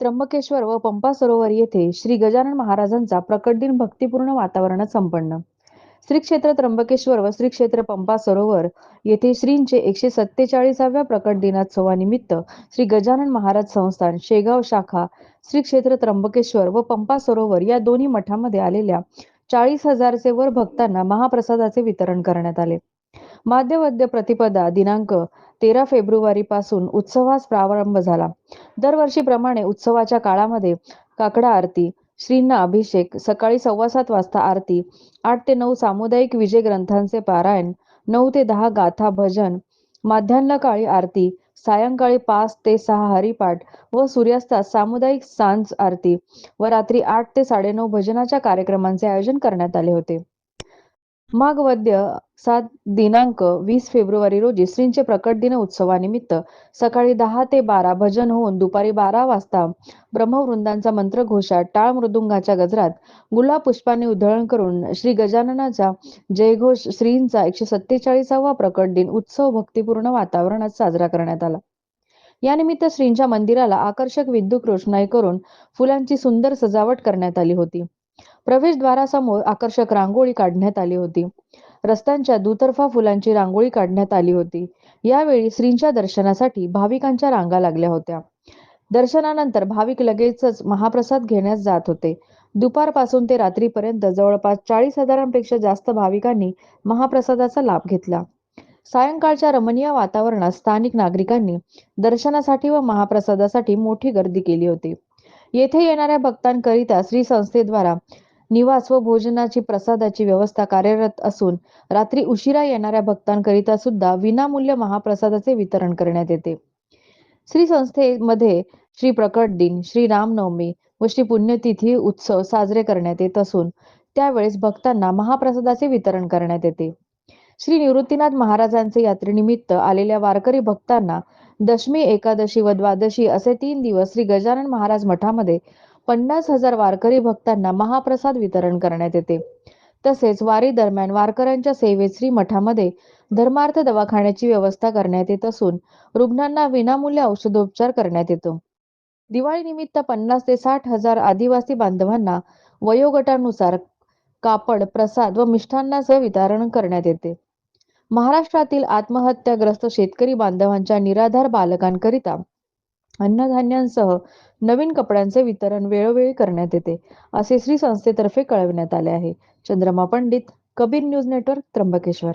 त्र्यंबकेश्वर व पंपा सरोवर येथे श्री गजानन महाराजांचा प्रकट दिन भक्तिपूर्ण वातावरणात संपन्न. श्री क्षेत्र त्र्यंबकेश्वर व श्री क्षेत्र पंपा सरोवर येथे श्रींचे एकशे सत्तेचाळीसाव्या प्रकट दिनोत्सवानिमित्त श्री गजानन महाराज संस्थान शेगाव शाखा श्री क्षेत्र त्र्यंबकेश्वर व पंपा सरोवर या दोन्ही मठामध्ये आलेल्या चाळीस हजारचे वर भक्तांना महाप्रसादाचे वितरण करण्यात आले. माध्यवद्य प्रतिपदा दिनांक तेरा फेब्रुवारी पासून उत्सवास प्रारंभ झाला. दरवर्षीप्रमाणे उत्सवाच्या काळामध्ये काकडा आरती श्रींना अभिषेक सकाळी सव्वा सात वाजता आरती आठ ते नऊ सामुदायिक विजय ग्रंथांचे पारायण नऊ ते दहा गाथा भजन माध्यान्ह काळी आरती सायंकाळी पाच ते सहा हरिपाठ व सूर्यास्तास सामुदायिक सांज आरती व रात्री आठ ते साडेनऊ भजनाच्या कार्यक्रमांचे आयोजन करण्यात आले होते. माघ वद्य सात दिनांक वीस फेब्रुवारी रोजी श्रींचे प्रकट दिन उत्सवानिमित्त सकाळी दहा ते बारा भजन होऊन दुपारी बारा वाजता ब्रह्मवृंदांचा मंत्रघोषात टाळ मृदुंगाच्या गजरात गुलाब पुष्पाने उधळण करून श्री गजाननाचा जयघोष श्रींचा एकशे सत्तेचाळीसावा प्रकट दिन उत्सव भक्तिपूर्ण वातावरणात साजरा करण्यात आला. यानिमित्त श्रींच्या मंदिराला आकर्षक विद्युत रोषणाई करून फुलांची सुंदर सजावट करण्यात आली होती. प्रवेशद्वारासमोर आकर्षक रांगोळी काढण्यात आली होती. रस्त्यांच्या दुतर्फा फुलांची रांगोळी काढण्यात आली होती. यावेळी श्रींच्या दर्शनासाठी भाविकांच्या रांगा लागल्या होत्या. दर्शनानंतर भाविक लगेचच महाप्रसाद घेण्यास जात होते. दुपारपासून ते रात्रीपर्यंत जवळपास चाळीस हजारांपेक्षा जास्त भाविकांनी महाप्रसादाचा लाभ घेतला. सायंकाळच्या रमणीय वातावरणात स्थानिक नागरिकांनी दर्शनासाठी व महाप्रसादासाठी मोठी गर्दी केली होती. येथे येणाऱ्या भक्तांकरिता श्री संस्थेद्वारा निवास व भोजनाची प्रसादाची व्यवस्था कार्यरत असून रात्री उशिरा येणाऱ्या भक्तांकरिता सुद्धा विनामूल्य महाप्रसादाचे वितरण करण्यात येते. श्री संस्थेमध्ये श्री प्रकट दिन श्री रामनवमी व श्री पुण्यतिथी उत्सव साजरे करण्यात येत असून त्यावेळेस भक्तांना महाप्रसादाचे वितरण करण्यात येते. श्री निवृत्तीनाथ महाराजांचे यात्रेनिमित्त आलेल्या वारकरी भक्तांना दशमी एकादशी व द्वादशी असे तीन दिवस श्री गजानन महाराज मठामध्ये पन्नास हजार वारकरी भक्तांना महाप्रसाद वितरण करण्यात येते. तसेच वारी दरम्यान वारकऱ्यांच्या सेवेत श्री मठामध्ये धर्मार्थ दवाखान्याची व्यवस्था करण्यात येत असून रुग्णांना विनामूल्य औषधोपचार करण्यात येतो. दिवाळी निमित्त पन्नास ते साठ हजार आदिवासी बांधवांना वयोगटानुसार कापड प्रसाद व मिष्ठान्नासह वितरण करण्यात येते. महाराष्ट्रातील आत्महत्याग्रस्त शेतकरी बांधवांच्या निराधार बालकांकरिता अन्नधान्यांसह नवीन कपड्यांचे वितरण वेळोवेळी करण्यात येते असे श्री संस्थेतर्फे कळविण्यात आले आहे. Chandrama Pandit Kabir news network Trimbakeshwar.